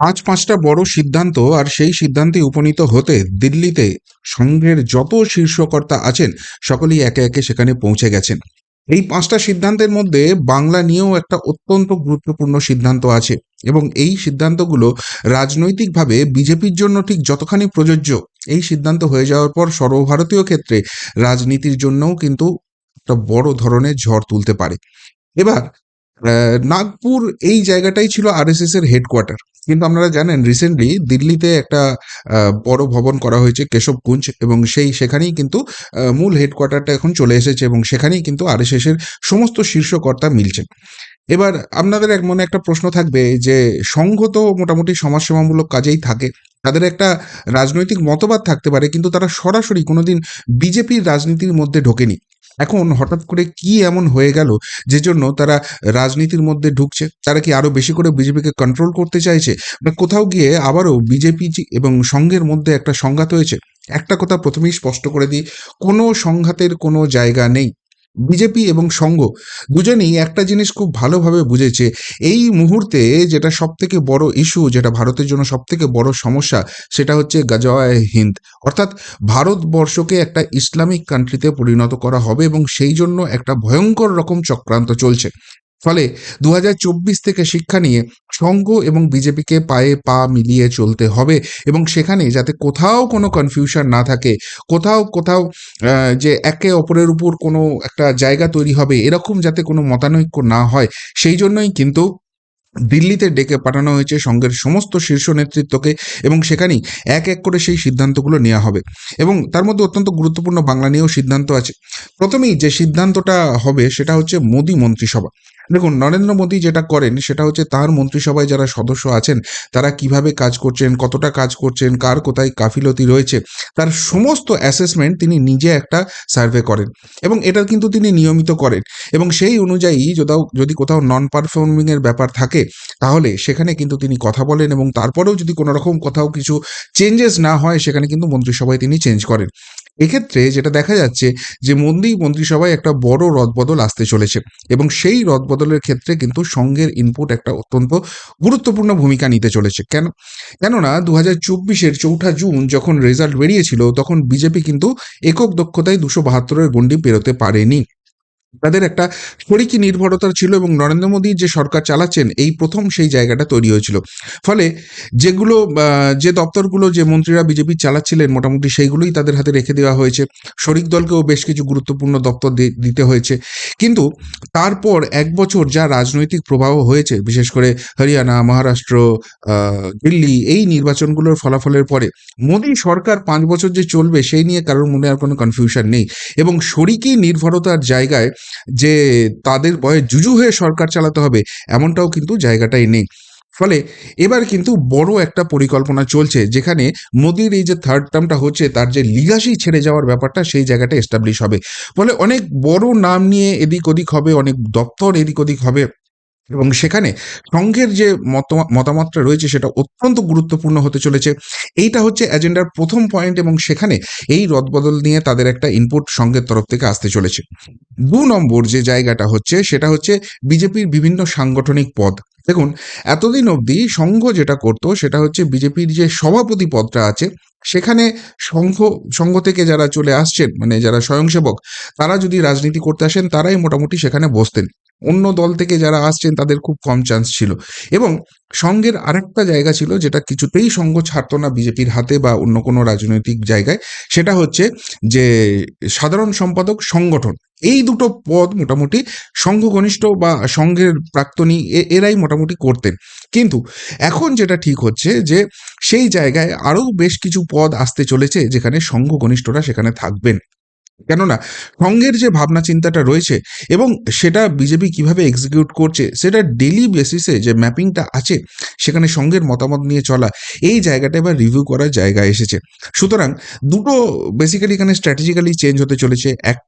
পাঁচ পাঁচটা বড় সিদ্ধান্ত আর সেই সিদ্ধান্তে উপনীত হতে দিল্লিতে সংঘের যত শীর্ষকর্তা আছেন, সকলেই একে একে সেখানে পৌঁছে গেছেন। এই পাঁচটা সিদ্ধান্তের মধ্যে বাংলা নিয়েও একটা অত্যন্ত গুরুত্বপূর্ণ সিদ্ধান্ত আছে এবং এই সিদ্ধান্তগুলো রাজনৈতিকভাবে বিজেপির জন্য ঠিক যতখানি প্রযোজ্য, এই সিদ্ধান্ত হয়ে যাওয়ার পর সর্বভারতীয় ক্ষেত্রে রাজনীতির জন্যও কিন্তু একটা বড় ধরনের ঝড় তুলতে পারে। এবার নাগপুর এই জায়গাটাই ছিল আরএসএস এর হেডকোয়ার্টার কিন্তু আপনারা জানেন রিসেন্টলি দিল্লিতে একটা বড় ভবন করা হয়েছে কেশবকুঞ্জ এবং সেই সেখানেই কিন্তু মূল হেডকোয়ার্টারটা এখন চলে এসেছে এবং সেখানেই কিন্তু আরএসএস এর সমস্ত শীর্ষকর্তা মিলছেন। এবার আপনাদের এক মনে একটা প্রশ্ন থাকবে যে, সংঘ তো মোটামুটি সমাজসেবামূলক কাজেই থাকে। তাদের একটা রাজনৈতিক মতবাদ থাকতে পারে, কিন্তু তারা সরাসরি কোনোদিন বিজেপির রাজনীতির মধ্যে ঢোকেনি। এখন হঠাৎ করে কি এমন হয়ে গেল যে জন্য তারা রাজনীতির মধ্যে ঢুকছে? তারা কি আরও বেশি করে বিজেপিকে কন্ট্রোল করতে চাইছে? বা কোথাও গিয়ে আবারও বিজেপি এবং সংঘের মধ্যে একটা সংঘাত হয়েছে? একটা কথা প্রথমেই স্পষ্ট করে দিই, কোনো সংঘাতের কোনো জায়গা নেই। বিজেপি এবং সংঘ দুজনেই একটা জিনিস খুব ভালোভাবে বুঝেছে। এই মুহূর্তে যেটা সব থেকে বড় ইস্যু যেটা ভারতের জন্য সব থেকে বড় সমস্যা, সেটা হচ্ছে গাজওয়ায় হিন্দ। অর্থাৎ ভারতবর্ষকে একটা ইসলামিক কান্ট্রিতে পরিণত করা হবে এবং সেই জন্য একটা ভয়ঙ্কর রকম চক্রান্ত চলছে। ফলে দু হাজার চব্বিশ থেকে শিক্ষা নিয়ে সংঘ এবং বিজেপিকে পায়ে পা মিলিয়ে চলতে হবে এবং সেখানে যাতে কোথাও কোনো কনফিউশন না থাকে, কোথাও কোথাও যে একে অপরের উপর কোনো একটা জায়গা তৈরি হবে, এরকম যাতে কোনো মতানৈক্য না হয়, সেই জন্যই কিন্তু দিল্লিতে ডেকে পাঠানো হয়েছে সংঘের সমস্ত শীর্ষ নেতৃত্বকে এবং সেখানেই এক এক করে সেই সিদ্ধান্তগুলো নেওয়া হবে। এবং তার মধ্যে অত্যন্ত গুরুত্বপূর্ণ বাংলা নিয়েও সিদ্ধান্ত আছে। প্রথমেই যে সিদ্ধান্তটা হবে সেটা হচ্ছে মোদী মন্ত্রিসভা। দেখুন, নরেন্দ্র মোদী যেটা করেন সেটা হচ্ছে তার মন্ত্রিসভায় যারা সদস্য আছেন, তারা কীভাবে কাজ করছেন, কতটা কাজ করছেন, কার কোথায় কাফিলতি রয়েছে, তার সমস্ত অ্যাসেসমেন্ট তিনি নিজে একটা সার্ভে করেন। এবং এটা কিন্তু তিনি নিয়মিত করেন। এবং সেই অনুযায়ী যদি কোথাও নন পারফর্মিংয়ের ব্যাপার থাকে তাহলে সেখানে কিন্তু তিনি কথা বলেন এবং তারপরেও যদি কোনো রকম কোথাও কিছু চেঞ্জেস না হয়, সেখানে কিন্তু মন্ত্রিসভায় তিনি চেঞ্জ করেন। এক্ষেত্রে যেটা দেখা যাচ্ছে যে মন্দির মন্ত্রিসভায় একটা বড় রদবদল আসতে চলেছে এবং সেই রদবদলের ক্ষেত্রে কিন্তু সংঘের ইনপুট একটা অত্যন্ত গুরুত্বপূর্ণ ভূমিকা নিতে চলেছে। কেন? কেননা দু হাজার চব্বিশের চৌঠা জুন যখন রেজাল্ট বেরিয়েছিল, তখন বিজেপি কিন্তু একক দক্ষতায় দুশো বাহাত্তরের গণ্ডি পেরোতে পারেনি। তাদের একটা শরিকি নির্ভরতা ছিল এবং নরেন্দ্র মোদী যে সরকার চালাচ্ছেন, এই প্রথম সেই জায়গাটা তৈরি হয়েছিল। ফলে যেগুলো যে দপ্তরগুলো যে মন্ত্রীরা বিজেপি চালাচ্ছিলেন মোটামুটি সেইগুলোই তাদের হাতে রেখে দেওয়া হয়েছে। শরিক দলকেও বেশ কিছু গুরুত্বপূর্ণ দপ্তর দিতে হয়েছে। কিন্তু তারপর এক বছর যা রাজনৈতিক প্রবাহ হয়েছে, বিশেষ করে হরিয়ানা, মহারাষ্ট্র দিল্লি, এই নির্বাচনগুলোর ফলাফলের পরে, মোদী সরকার পাঁচ বছর যে চলবে, সেই নিয়ে কারোর মনে আর কোনো কনফিউশন নেই। এবং শরিকি নির্ভরতার জায়গায় যে তাদের বয়ে জুজু হয়ে সরকার চালাতে হবে, এমনটাও কিন্তু জায়গাটাই নেই। ফলে এবার কিন্তু বড় একটা পরিকল্পনা চলছে, যেখানে মোদির এই যে থার্ড টার্মটা হচ্ছে, তার যে লিগাসি ছেড়ে যাওয়ার ব্যাপারটা সেই জায়গাটা এস্টাবলিশ হবে। ফলে অনেক বড় নাম নিয়ে এদিক ওদিক হবে, অনেক দপ্তর এদিক ওদিক হবে। এবং সেখানে সংঘের যে মত মতামতটা রয়েছে সেটা অত্যন্ত গুরুত্বপূর্ণ হতে চলেছে। এইটা হচ্ছে এজেন্ডার প্রথম পয়েন্ট এবং সেখানে এই রদবদল নিয়ে তাদের একটা ইনপুট সংঘের তরফ থেকে আসতে চলেছে। দু নম্বর যে জায়গাটা হচ্ছে সেটা হচ্ছে বিজেপির বিভিন্ন সাংগঠনিক পদ। দেখুন, এতদিন অবধি সংঘ যেটা করতো সেটা হচ্ছে বিজেপির যে সভাপতি পদটা আছে, সেখানে সংঘ সংঘ থেকে যারা চলে আসছেন মানে যারা স্বয়ংসেবক, তারা যদি রাজনীতি করতে আসেন, তারাই মোটামুটি সেখানে বসতেন। অন্য দল থেকে যারা আসছেন, তাদের খুব কম চান্স ছিল। এবং সঙ্গের আরেকটা জায়গা ছিল যেটা কিছুতেই সংঘ ছাড়তো না বিজেপির হাতে বা অন্য কোনো রাজনৈতিক জায়গায়, সেটা হচ্ছে যে সাধারণ সম্পাদক সংগঠন। এই দুটো পদ মোটামুটি সংঘ ঘনিষ্ঠ বা সংঘের প্রাক্তনী এরাই মোটামুটি করতেন। কিন্তু এখন যেটা ঠিক হচ্ছে যে সেই জায়গায় আরও বেশ কিছু পদ আসতে চলেছে যেখানে সংঘ ঘনিষ্ঠরা সেখানে থাকবেন। কেননা সংঘের যে ভাবনা চিন্তাটা রয়েছে এবং সেটা বিজেপি কীভাবে এক্সিকিউট করছে, সেটা ডেলি বেসিসে যে ম্যাপিংটা আছে, সেখানে সংঘের মতামত নিয়ে চলা, এই জায়গাটা এবার রিভিউ করার জায়গা এসেছে। সুতরাং দুটো বেসিক্যালি এখানে স্ট্র্যাটেজিক্যালি চেঞ্জ হতে চলেছে। এক,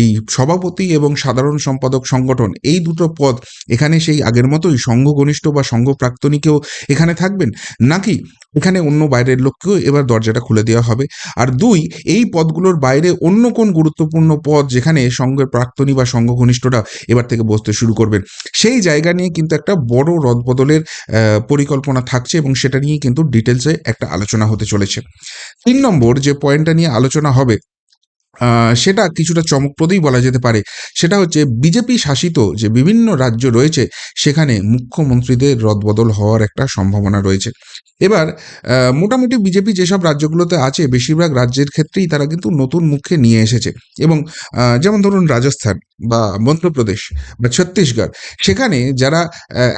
এই সভাপতি এবং সাধারণ সম্পাদক সংগঠন, এই দুটো পদ এখানে সেই আগের মতোই সংঘ ঘনিষ্ঠ বা সংঘ প্রাক্তনীকেও এখানে থাকবেন, নাকি এখানে অন্য বাইরের লোককেও এবার দরজাটা খুলে দেওয়া হবে। আর দুই, এই পদগুলোর বাইরে অন্য কোন গুরুত্বপূর্ণ পদ যেখানে সঙ্গের প্রাক্তনী বা সঙ্গ ঘনিষ্ঠরা এবার থেকে বসতে শুরু করবেন। সেই জায়গা নিয়ে কিন্তু একটা বড় রদবদলের পরিকল্পনা থাকছে এবং সেটা নিয়ে কিন্তু ডিটেলসে একটা আলোচনা হতে চলেছে। তিন নম্বর যে পয়েন্টটা নিয়ে আলোচনা হবে সেটা কিছুটা চমকপ্রদই বলা যেতে পারে। সেটা হচ্ছে, বিজেপি শাসিত যে বিভিন্ন রাজ্য রয়েছে, সেখানে মুখ্যমন্ত্রীদের রদবদল হওয়ার একটা সম্ভাবনা রয়েছে। এবার মোটামুটি বিজেপি যেসব রাজ্যগুলোতে আছে, বেশিরভাগ রাজ্যের ক্ষেত্রেই তারা কিন্তু নতুন মুখে নিয়ে এসেছে। এবং যেমন ধরুন রাজস্থান বা মধ্যপ্রদেশ বা ছত্তিশগড়, সেখানে যারা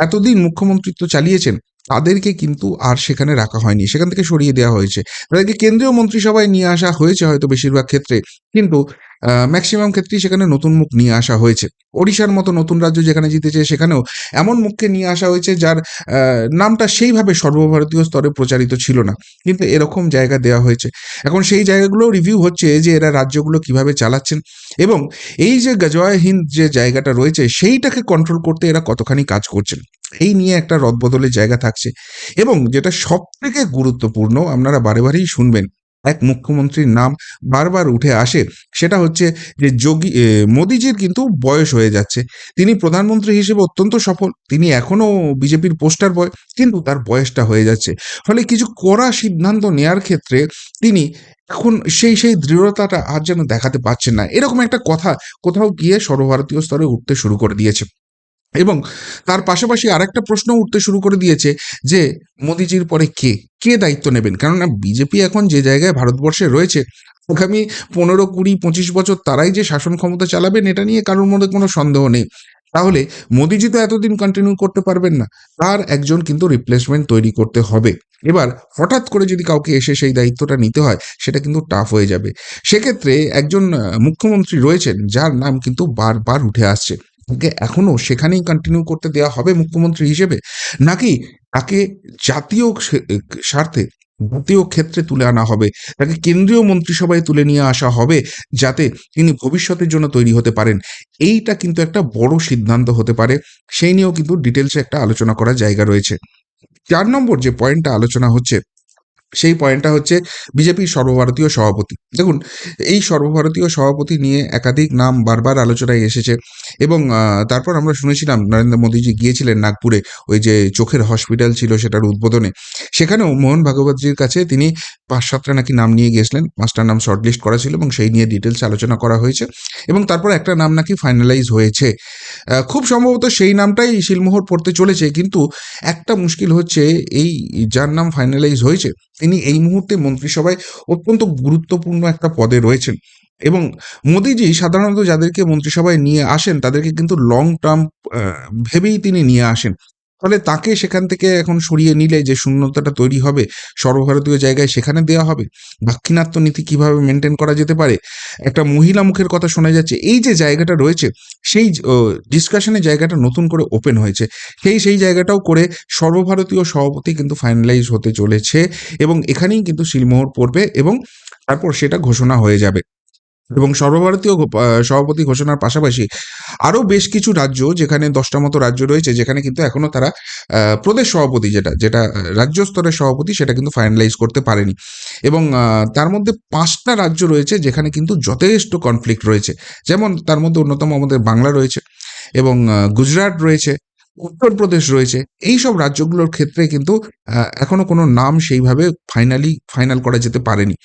এতদিন মুখ্যমন্ত্রিত্ব চালিয়েছেন তাদেরকে কিন্তু আর সেখানে রাখা হয়নি। সেখান থেকে সরিয়ে দেওয়া হয়েছে। তাদেরকে কেন্দ্রীয় মন্ত্রিসভায় নিয়ে আসা হয়েছে হয়তো বেশিরভাগ ক্ষেত্রে। কিন্তু ম্যাক্সিমাম ক্ষেত্রেই সেখানে নতুন মুখ নিয়ে আসা হয়েছে। ওড়িশার মতো নতুন রাজ্য যেখানে জিতেছে সেখানেও এমন মুখকে নিয়ে আসা হয়েছে যার নামটা সেইভাবে সর্বভারতীয় স্তরে প্রচারিত ছিল না। কিন্তু এরকম জায়গা দেওয়া হয়েছে। এখন সেই জায়গাগুলো রিভিউ হচ্ছে যে এরা রাজ্যগুলো কীভাবে চালাচ্ছেন এবং এই যে গজওয়ায় হিন্দ যে জায়গাটা রয়েছে, সেইটাকে কন্ট্রোল করতে এরা কতখানি কাজ করছেন। এই নিয়ে একটা রদবদলের জায়গা থাকছে এবং যেটা সব থেকে গুরুত্বপূর্ণ আপনারা বারে বারেই শুনবেন এক মুখ্যমন্ত্রীর নাম বারবার উঠে আসে। সেটা হচ্ছে যে যোগী মোদিজির কিন্তু বয়স হয়ে যাচ্ছে। তিনি প্রধানমন্ত্রী হিসেবে অত্যন্ত সফল। তিনি এখনও বিজেপির পোস্টার বয়, কিন্তু তার বয়সটা হয়ে যাচ্ছে। ফলে কিছু কড়া সিদ্ধান্ত নেয়ার ক্ষেত্রে তিনি এখন সেই সেই দৃঢ়তাটা আর যেন দেখাতে পারছেন না। এরকম একটা কথা কোথাও গিয়ে সর্বভারতীয় স্তরে উঠতে শুরু করে দিয়েছে। এবং তার পাশাপাশি আরেকটা প্রশ্ন উঠতে শুরু করে দিয়েছে যে, মোদিজির পরে কে? কে দায়িত্ব নেবেন? কেননা বিজেপি এখন যে জায়গায় ভারতবর্ষে রয়েছে, আগামী পনেরো, কুড়ি, পঁচিশ বছর তারাই যে শাসন ক্ষমতা চালাবেন, এটা নিয়ে কারোর মধ্যে কোনো সন্দেহ নেই। তাহলে মোদিজি তো এতদিন কন্টিনিউ করতে পারবেন না, তার একজন কিন্তু রিপ্লেসমেন্ট তৈরি করতে হবে। এবার হঠাৎ করে যদি কাউকে এসে সেই দায়িত্বটা নিতে হয়, সেটা কিন্তু টাফ হয়ে যাবে। সেক্ষেত্রে একজন মুখ্যমন্ত্রী রয়েছেন, যার নাম কিন্তু বারবার উঠে আসছে। তাকে এখনও সেখানেই কন্টিনিউ করতে দেওয়া হবে মুখ্যমন্ত্রী হিসেবে? নাকি তাকে জাতীয় স্বার্থে, জাতীয় ক্ষেত্রে তুলে আনা হবে? তাকে কেন্দ্রীয় মন্ত্রিসভায় তুলে নিয়ে আসা হবে যাতে তিনি ভবিষ্যতের জন্য তৈরি হতে পারেন? এইটা কিন্তু একটা বড় সিদ্ধান্ত হতে পারে। সেই নিয়েও কিন্তু ডিটেলসে একটা আলোচনা করার জায়গা রয়েছে। চার নম্বর যে পয়েন্টটা আলোচনা হচ্ছে সেই পয়েন্টটা হচ্ছে বিজেপির সর্বভারতীয় সভাপতি। দেখুন, এই সর্বভারতীয় সভাপতি নিয়ে একাধিক নাম বারবার আলোচনায় এসেছে এবং তারপর আমরা শুনেছিলাম নরেন্দ্র মোদীজি গিয়েছিলেন নাগপুরে ওই যে চোখের হসপিটাল ছিল সেটার উদ্বোধনে। সেখানেও মোহন ভাগবতজির কাছে তিনি পাঁচ সাতটা নাকি নাম নিয়ে গিয়েছিলেন, পাঁচটা নাম শর্টলিস্ট করা ছিল এবং সেই নিয়ে ডিটেলস আলোচনা করা হয়েছে এবং তারপর একটা নাম নাকি ফাইনালাইজ হয়েছে। খুব সম্ভবত সেই নামটাই শিলমোহর পড়তে চলেছে, কিন্তু একটা মুশকিল হচ্ছে এই যার নাম ফাইনালাইজ হয়েছে তিনি এই মুহূর্তে মন্ত্রিসভায় অত্যন্ত গুরুত্বপূর্ণ একটা পদে রয়েছেন। এবং মোদিজি সাধারণত যাদেরকে মন্ত্রিসভায় নিয়ে আসেন, তাদেরকে কিন্তু লং টার্ম ভেবেই তিনি নিয়ে আসেন। ফলে তাকে সেখান থেকে এখন সরিয়ে নিলে যে শূন্যতাটা তৈরি হবে সর্বভারতীয় জায়গায় সেখানে দেওয়া হবে। দাক্ষিণাত্য নীতি কীভাবে মেনটেন করা যেতে পারে? একটা মহিলা মুখের কথা শোনা যাচ্ছে। এই যে জায়গাটা রয়েছে, সেই ডিসকাশনের জায়গাটা নতুন করে ওপেন হয়েছে। সেই সেই জায়গাটাও করে সর্বভারতীয় সভাপতি কিন্তু ফাইনালাইজ হতে চলেছে এবং এখানেই কিন্তু শিলমোহর পড়বে এবং তারপর সেটা ঘোষণা হয়ে যাবে। এবং সর্বভারতীয় সভাপতি ঘোষণার পাশাপাশি আরও বেশ কিছু রাজ্য যেখানে দশটা মতো রাজ্য রয়েছে যেখানে কিন্তু এখনও তারা প্রদেশ সভাপতি যেটা যেটা রাজ্য স্তরের সভাপতি সেটা কিন্তু ফাইনালাইজ করতে পারেনি। এবং তার মধ্যে পাঁচটা রাজ্য রয়েছে যেখানে কিন্তু যথেষ্ট কনফ্লিক্ট রয়েছে। যেমন তার মধ্যে অন্যতম আমাদের বাংলা রয়েছে এবং গুজরাট রয়েছে উত্তরপ্রদেশ রয়েছে। এই সব রাজ্যগুলোর ক্ষেত্রে কিন্তু আহ, এখনও কোনো নাম সেইভাবে ফাইনালি ফাইনাল করা যেতে পারেনি।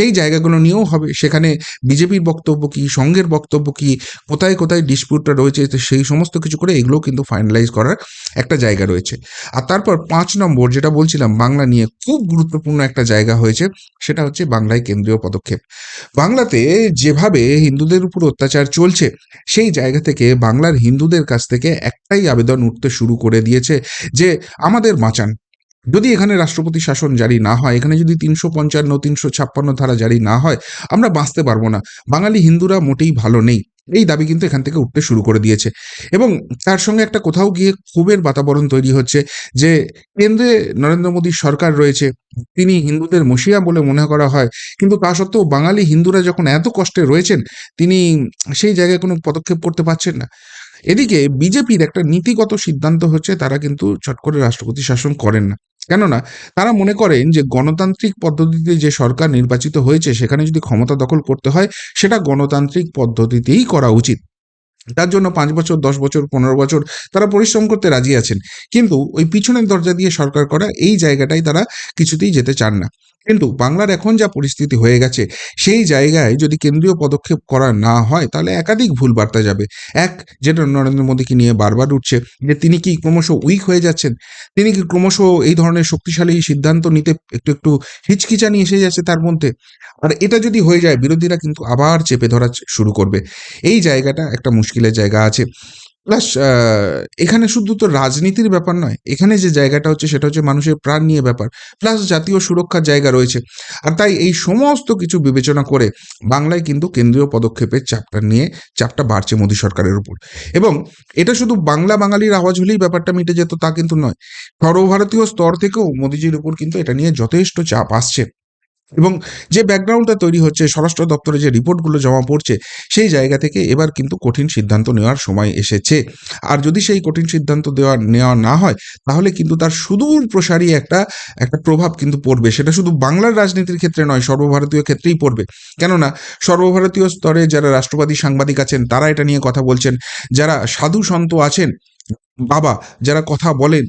সেই জায়গাগুলো নিয়েও হবে। সেখানে বিজেপির বক্তব্য কি সংঘের বক্তব্য কি, কোথায় কোথায় ডিসপিউটটা রয়েছে সেই সমস্ত কিছু করে এগুলো কিন্তু ফাইনালাইজ করার একটা জায়গা রয়েছে। আর তারপর পাঁচ নম্বর যেটা বলছিলাম, বাংলা নিয়ে খুব গুরুত্বপূর্ণ একটা জায়গা হয়েছে, সেটা হচ্ছে বাংলায় কেন্দ্রীয় পদক্ষেপ। বাংলাতে যেভাবে হিন্দুদের উপর অত্যাচার চলছে, সেই জায়গা থেকে বাংলার হিন্দুদের কাছ থেকে একটাই আবেদন উঠতে শুরু করে দিয়েছে যে, আমাদের বাঁচান। যদি এখানে রাষ্ট্রপতি শাসন জারি না হয়, এখানে যদি তিনশো পঞ্চান্ন, তিনশো ছাপ্পান্ন ধারা জারি না হয়, আমরা বাঁচতে পারব না। বাঙালি হিন্দুরা মোটেই ভালো নেই। এই দাবি কিন্তু এখান থেকে উঠতে শুরু করে দিয়েছে। এবং তার সঙ্গে একটা কোথাও গিয়ে ক্ষোভের বাতাবরণ তৈরি হচ্ছে যে, কেন্দ্রে নরেন্দ্র মোদীর সরকার রয়েছে, তিনি হিন্দুদের মসিয়া বলে মনে করা হয়। কিন্তু তা সত্ত্বেও বাঙালি হিন্দুরা যখন এত কষ্টে রয়েছেন, তিনি সেই জায়গায় কোনো পদক্ষেপ করতে পারছেন না। এদিকে বিজেপির একটা নীতিগত সিদ্ধান্ত হচ্ছে, তারা কিন্তু চট করে রাষ্ট্রপতি শাসন করেন না। কেননা তারা মনে করেন যে গণতান্ত্রিক পদ্ধতিতে যে সরকার নির্বাচিত হয়েছে, সেখানে যদি ক্ষমতা দখল করতে হয়, সেটা গণতান্ত্রিক পদ্ধতিতেই করা উচিত। তার জন্য পাঁচ বছর, দশ বছর, পনেরো বছর তারা পরিশ্রম করতে রাজি আছেন। কিন্তু ওই পিছনের দরজা দিয়ে সরকার করা, এই জায়গাটাই তারা কিছুতেই যেতে চান না। কিন্তু বাংলার এখন যা পরিস্থিতি হয়ে গেছে, সেই জায়গায় যদি কেন্দ্রীয় পদক্ষেপ করা না হয়, তাহলে একাধিক ভুল বার্তা যাবে। এক, যেটা নরেন্দ্র মোদীকে নিয়ে বারবার উঠছে, যে তিনি কি ক্রমশ উইক হয়ে যাচ্ছেন? তিনি কি ক্রমশ এই ধরনের শক্তিশালী সিদ্ধান্ত নিতে একটু একটু হিচকিচানি এসে যাচ্ছে তার মধ্যে? আর এটা যদি হয়ে যায়, বিরোধীরা কিন্তু আবার চেপে ধরা শুরু করবে। এই জায়গাটা একটা মুশকিলের জায়গা আছে। প্লাস এখানে শুধু তো রাজনীতির ব্যাপার নয়, এখানে যে জায়গাটা হচ্ছে সেটা হচ্ছে মানুষের প্রাণ নিয়ে ব্যাপার, প্লাস জাতীয় সুরক্ষার জায়গা রয়েছে। আর তাই এই সমস্ত কিছু বিবেচনা করে বাংলায় কিন্তু কেন্দ্রীয় পদক্ষেপের চাপটা নিয়ে, চাপটা বাড়ছে মোদী সরকারের উপর। এবং এটা শুধু বাংলা বাঙালির আওয়াজ হলেই ব্যাপারটা মিটে যেত তা কিন্তু নয়, সর্বভারতীয় স্তর থেকেও মোদিজির উপর কিন্তু এটা নিয়ে যথেষ্ট চাপ আসছে। এবং যে ব্যাকগ্রাউন্ডটা তৈরি হচ্ছে, স্বরাষ্ট্র দপ্তরে যে রিপোর্টগুলো জমা পড়ছে, সেই জায়গা থেকে এবার কিন্তু কঠিন সিদ্ধান্ত নেওয়ার সময় এসেছে। আর যদি সেই কঠিন সিদ্ধান্ত দেওয়া, নেওয়া না হয়, তাহলে কিন্তু তার সুদূর প্রসারী একটা একটা প্রভাব কিন্তু পড়বে। সেটা শুধু বাংলার রাজনীতির ক্ষেত্রে নয়, সর্বভারতীয় ক্ষেত্রেই পড়বে। কেননা, সর্বভারতীয় স্তরে যারা রাষ্ট্রবাদী সাংবাদিক আছেন, তারা এটা নিয়ে কথা বলছেন। যারা সাধু সন্ত আছেন বাবা, যারা কথা বলেন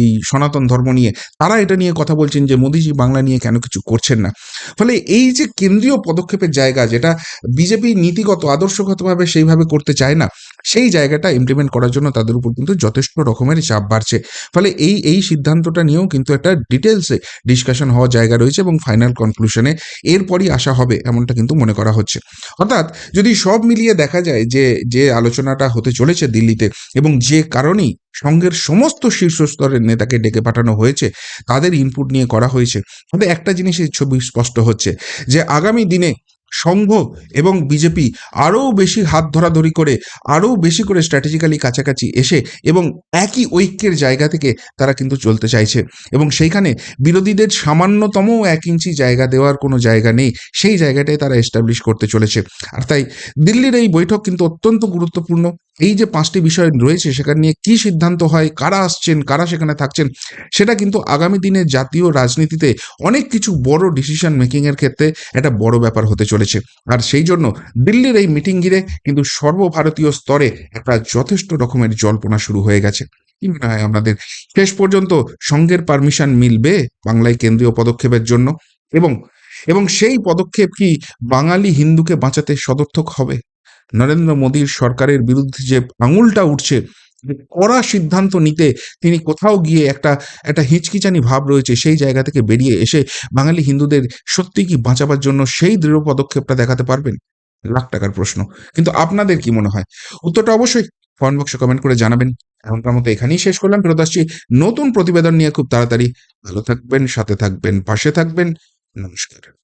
এই সনাতন ধর্ম নিয়ে, তারা এটা নিয়ে কথা বলছেন যে মোদিজি বাংলা নিয়ে কেন কিছু করছেন না। ফলে এই যে কেন্দ্রীয় পদক্ষেপের জায়গা, যেটা বিজেপি নীতিগত, আদর্শগতভাবে সেইভাবে করতে চায় না, সেই জায়গাটা ইমপ্লিমেন্ট করার জন্য তাদের উপর কিন্তু যথেষ্ট রকমের চাপ বাড়ছে। ফলে এই এই সিদ্ধান্তটা নিয়েও কিন্তু একটা ডিটেলসে ডিসকাশন হওয়ার জায়গা রয়েছে এবং ফাইনাল কনক্লুশনে এরপরই আসা হবে, এমনটা কিন্তু মনে করা হচ্ছে। অর্থাৎ যদি সব মিলিয়ে দেখা যায় যে যে আলোচনাটা হতে চলেছে দিল্লিতে এবং যে কারণেই সংঘের সমস্ত শীর্ষ স্তরের নেতাকে ডেকে পাঠানো হয়েছে, তাদের ইনপুট নিয়ে করা হয়েছে। তবে একটা জিনিসের ছবি স্পষ্ট হচ্ছে যে, আগামী দিনে সংঘ এবং বিজেপি আরও বেশি হাত ধরাধরি করে, আরও বেশি করে স্ট্র্যাটেজিক্যালি কাছাকাছি এসে এবং একই ঐক্যের জায়গা থেকে তারা কিন্তু চলতে চাইছে। এবং সেইখানে বিরোধীদের সামান্যতম এক ইঞ্চি জায়গা দেওয়ার কোনো জায়গা নেই, সেই জায়গাটাই তারা এস্টাবলিশ করতে চলেছে। আর তাই দিল্লির এই বৈঠক কিন্তু অত্যন্ত গুরুত্বপূর্ণ। এই যে পাঁচটি বিষয় রয়েছে সেখানে নিয়ে কি সিদ্ধান্ত হয়, কারা আসছেন, কারা সেখানে থাকছেন, সেটা কিন্তু আগামী দিনে জাতীয় রাজনীতিতে অনেক কিছু বড় ডিসিশন মেকিংয়ের ক্ষেত্রে একটা বড় ব্যাপার হতে চলেছে। আর সেই জন্য দিল্লির এই মিটিং ঘিরে কিন্তু সর্বভারতীয় স্তরে একটা যথেষ্ট রকমের জল্পনা শুরু হয়ে গেছে। কি মনে হয় আপনাদের? শেষ পর্যন্ত সংঘের পারমিশন মিলবে বাংলায় কেন্দ্রীয় পদক্ষেপের জন্য? এবং এবং সেই পদক্ষেপ কি বাঙালি হিন্দুকে বাঁচাতে সদর্থক হবে? নরেন্দ্র মোদীর সরকারের বিরুদ্ধে যে আঙুলটা উঠছে কড়া সিদ্ধান্ত নিতে তিনি কোথাও গিয়ে একটা একটা হিচকিচানি ভাব রয়েছে সেই জায়গা থেকে বেরিয়ে এসে বাঙালি হিন্দুদের সত্যি কি বাঁচাবার জন্য সেই দৃঢ় পদক্ষেপটা দেখাতে পারবেন? লাখ টাকার প্রশ্ন। কিন্তু আপনাদের কি মনে হয়? উত্তরটা অবশ্যই কমেন্ট বক্সে কমেন্ট করে জানাবেন। এখনকার মতো এখানেই শেষ করলাম। ফেরত আসছি নতুন প্রতিবেদন নিয়ে খুব তাড়াতাড়ি। ভালো থাকবেন, সাথে থাকবেন, পাশে থাকবেন। নমস্কার।